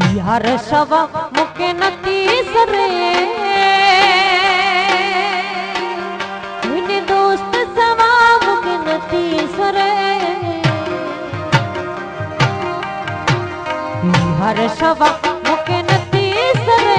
यार सवा मुके नती सरे। इन दोस्त सवा मुके नती सरे। यार सवा मुके नती सरे।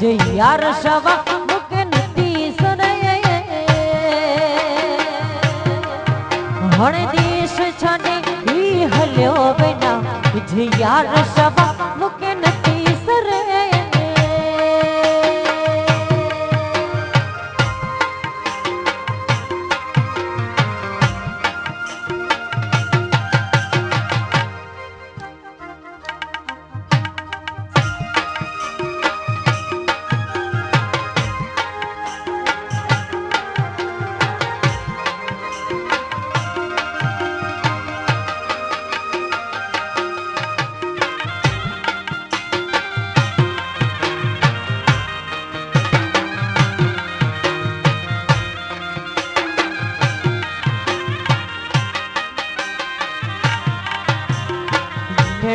मुझे यार शवा मुकनती सुनये हणे देश छाने ही हलियो बिना मुझे यार शवा मुकनती सुनये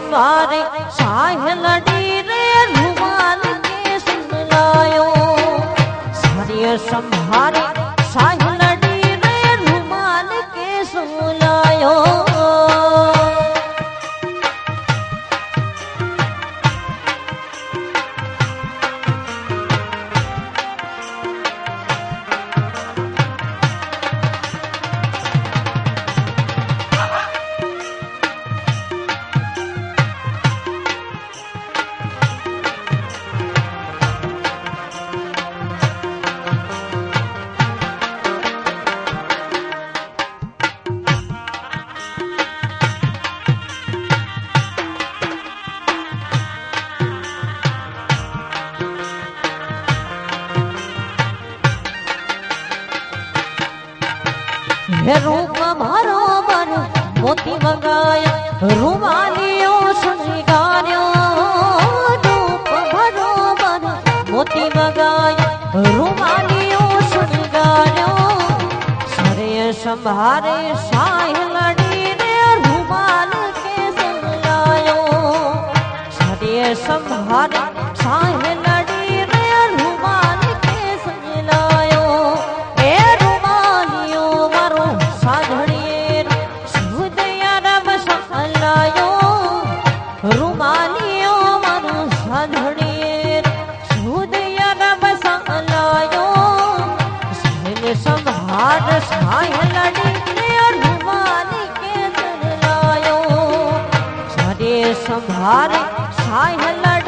दरबार साहिल रूप भरो मन, मोती मंगाया। रूमालियों रूप भरो मन, मोती मंगाया। रूमालियों, सुन गानो सरे संभारे लड़ी ने रूमाल के संगायो सरे संभारे संभारे मालिकाराह लड़ी